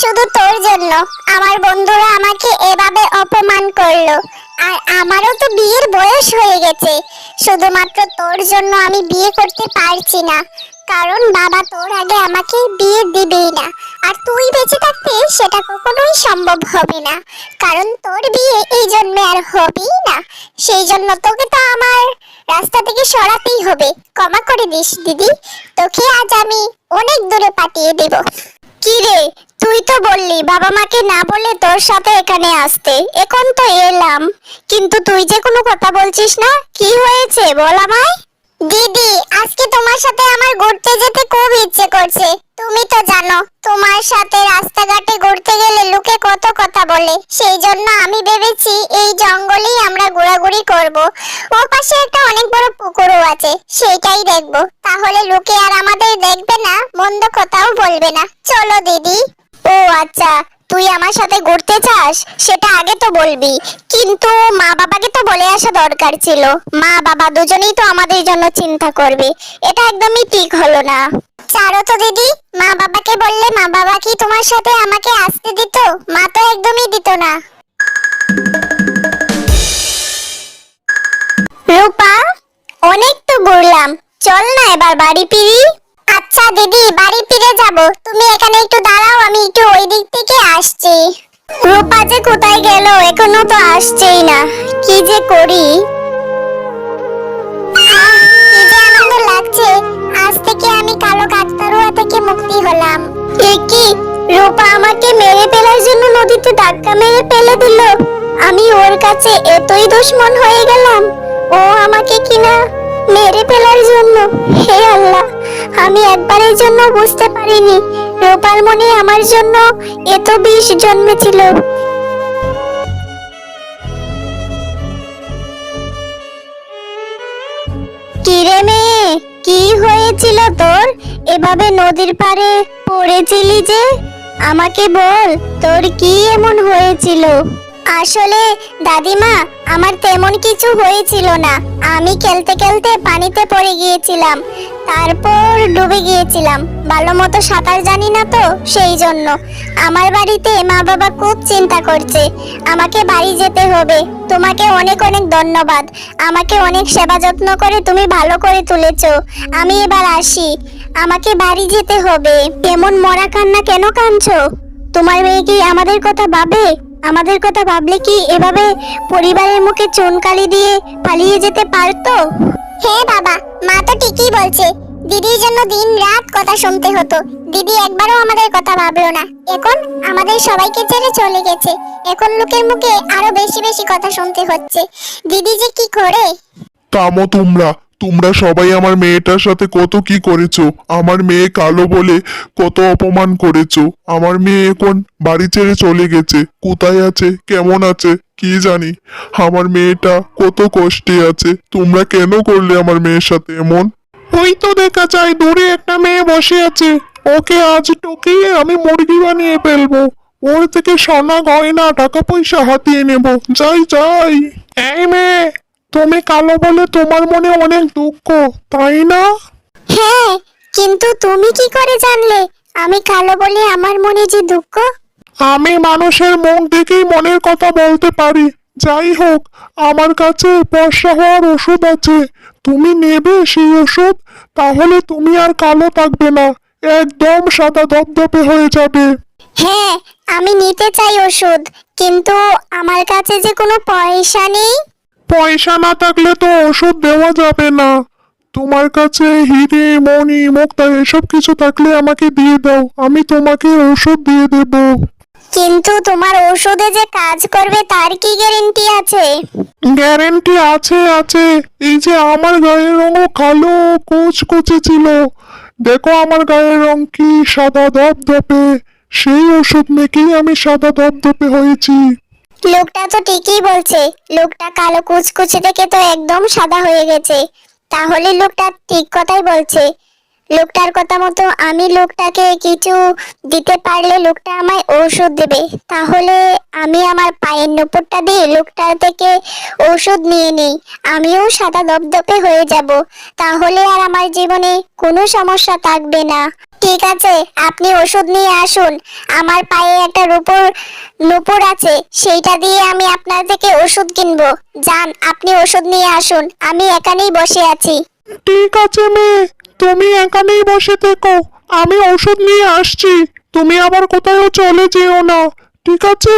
শুধু তোর জন্য। আমার বন্ধুরা আমাকে এভাবে অপমান করল। আর আমারও তো বিয়ের বয়স হয়ে গেছে। শুধুমাত্র তোর জন্য আমি বিয়ে করতে পারছি না। কারণ বাবা তোর আগে আমাকে বিয়ে দিবেই না। আর তুই বেঁচে থাকতে সেটা কখনোই সম্ভব হবে না। কারণ তোর বিয়ে এই জন্মে আর হবেই না। সেই জন্য তোকে তো আমার রাস্তা থেকে সরাতেই হবে। ক্ষমা করে দিস, দিদি। তোকে আজ আমি অনেক দূরে পাঠিয়ে দেব। কি রে? তুই তো বললি, বাবা মাকে না বলে তোর সাথে এখানে আসতে। এখন তো এলাম। কিন্তু তুই যে কোনো কথা বলছিস না, কি হয়েছে বল আমায়? দিদি, আজকে তোমার সাথে আমার ঘুরতে যেতে খুব ইচ্ছে করছে। তুমি তো জানো, তোমার সাথে রাস্তাঘাটে ঘুরতে গেলে লোকে কত কথা বলে। সেই জন্য আমি ভেবেছি এই জঙ্গলেই আমরা ঘোরাঘুরি করব। ও পাশে একটা অনেক বড় পুকুরও আছে, সেইটাই দেখব। তাহলে লোকে আর আমাদের দেখবে না, মন্দ কথাও বলবে না। চলো দিদি। ও আচ্ছা তুই আমার সাথে ঘুরতে চাস? সেটা আগে তো বলবি। কিন্তু মা বাবাকে তো বলে আসা দরকার ছিল। মা বাবা দুজনেই তো আমাদের জন্য চিন্তা করবে। এটা একদমই ঠিক হলো না। চারো তো দিদি, মা বাবাকে বললে মা বাবা কি তোমার সাথে আমাকে আসতে দিত? মা তো একদমই দিত না। রূপা, অনেক তো ঘুরলাম। চল না এবার বাড়ি ফিরি। আচ্ছা দিদি, বাড়ি ফিরে যাব। তুমি এখানে একটু দিক থেকে আসছি। রূপা যে কোথায় গেল এখনও তো আসছেই না। কি যে করি? মেরে ফেলার জন্য নদীতে ফেলে আমি ওর কাছে এতই হয়ে গেলাম, ও আমাকে কিনা মেরে ফেলার জন্য। হে আল্লাহ, আমি একবারের জন্য বুঝতে পারিনি। রূপার মনে আমার জন্য এত বিষ জন্মেছিল। কিরে মেয়ে, কি হয়েছিল তোর? এভাবে নদীর পাড়ে পড়েছিলি যে? আমাকে বল, তোর কি এমন হয়েছিল? আসলে, দাদিমা, আমার তেমন কিছু হয়েছিল না। আমি খেলতে খেলতে পানিতে পড়ে গিয়েছিলাম। তারপর ডুবে গিয়েছিলাম। ভালো মতো সাঁতার জানি না তো সেই জন্য। আমার বাড়িতে মা বাবা খুব চিন্তা করছে। আমাকে বাড়ি যেতে হবে। তোমাকে অনেক অনেক ধন্যবাদ। আমাকে অনেক সেবা যত্ন করে তুমি ভালো করে তুলেছ। আমি এবার আসি। আমাকে বাড়ি যেতে হবে। এমন মরা কান্না কেন কাঁদছো? তোমার মেয়ে কি আমাদের কথা ভাবে? আমাদের কথা ভাবলে কি এভাবে পরিবারের মুখে চুনকালি দিয়ে পালিয়ে যেতে পারতো? হে বাবা মা তো ঠিকই বলছে। দিদির জন্য দিন রাত কথা শুনতে হতো। দিদি একবারও আমাদের কথা ভাবলো না। এখন আমাদের সবাইকে ছেড়ে চলে গেছে। এখন লোকের মুখে আরও বেশি বেশি কথা শুনতে হচ্ছে। দিদি যে কি করে? থামো তোমরা। তোমরা সবাই আমার মেয়েটার সাথে কত কি করেছ? আমার মেয়ে কালো বলে কত অপমান করেছ। আমার মেয়ে এখন বাড়ি ছেড়ে চলে গেছে। কোথায় আছে? কেমন আছে? কি জানি। আমার মেয়েটা কত কষ্টে আছে। তোমরা কেন করলে আমার মেয়ের সাথে এমন? ওই তো দেখা যায়, দূরে একটা মেয়ে বসে আছে। ওকে আজ টকিয়ে আমি মুরগি বানিয়ে ফেলব। ওর থেকে সোনা গয়না, টাকা পয়সা হাতিয়ে নেব। যাই যাই। এই মেয়ে তুমি কালো বলে তোমার মনে অনেক দুঃখ তাই না? হ্যাঁ কিন্তু তুমি কি করে জানলে? আমি কালো বলে আমার মনে যে দুঃখ? আমি মানুষের মুখ দেখেই মনের কথা বলতে পারি। যাই হোক আমার কাছে বর্ষা হওয়ার ওষুধ আছে। তুমি নেবে সেই ওষুধ তাহলে তুমি আর কালো থাকবে না। একদম সাদা ধপধপে হয়ে যাবে। হ্যাঁ আমি নিতে চাই ওষুধ কিন্তু আমার কাছে যে কোনো পয়সা নেই। পয়সা না থাকলে তো ওষুধ দেওয়া যাবে না। তোমার কাছে হিরে মণি মুক্তা এসব কিছু থাকলে আমাকে দিয়ে দাও আমি তোমাকে ওষুধ দিয়ে দেব। কিন্তু তোমার ওষুধে যে কাজ করবে তার কি গ্যারেন্টি আছে? গ্যারেন্টি আছে আছে। এই যে আমার গায়ের রঙও কালো কুচকুচে ছিল। দেখো আমার গায়ের রং কি সাদা ধপধপে। সেই ওষুধ মেখেই আমি সাদা ধপধপে হয়েছি। লোকটা তো ঠিকই বলছে। লোকটা কালো কুচকুচে দেখে তো একদম সাদা হয়ে গেছে। তাহলে লোকটা ঠিক কথাই বলছে। লোকটার কথা মতো আমি লোকটাকে কিছু দিতে পারলে লোকটা আমায় ঔষধ দেবে। তাহলে আমি আমার পায়ের নুপুরটা দিয়ে লোকটার থেকে ঔষধ নিয়ে নিই। আমিও সাদা দপদপে হয়ে যাব। তাহলে আর আমার জীবনে কোনো সমস্যা থাকবে না। ঠিক আছে, আপনি ওষুধ নিয়ে আসুন। আমার পায়ে একটা রূপোর নুপুর আছে, সেইটা দিয়ে আমি আপনার থেকে ওষুধ কিনবো। যান, আপনি ওষুধ নিয়ে আসুন। আমি এখানেই বসে আছি। ঠিক আছে মেয়ে। তুমি এখানেই বসে থেকো, আমি ওষুধ নিয়ে আসছি। তুমি আবার কোথাও চলে যেও না, ঠিক আছে?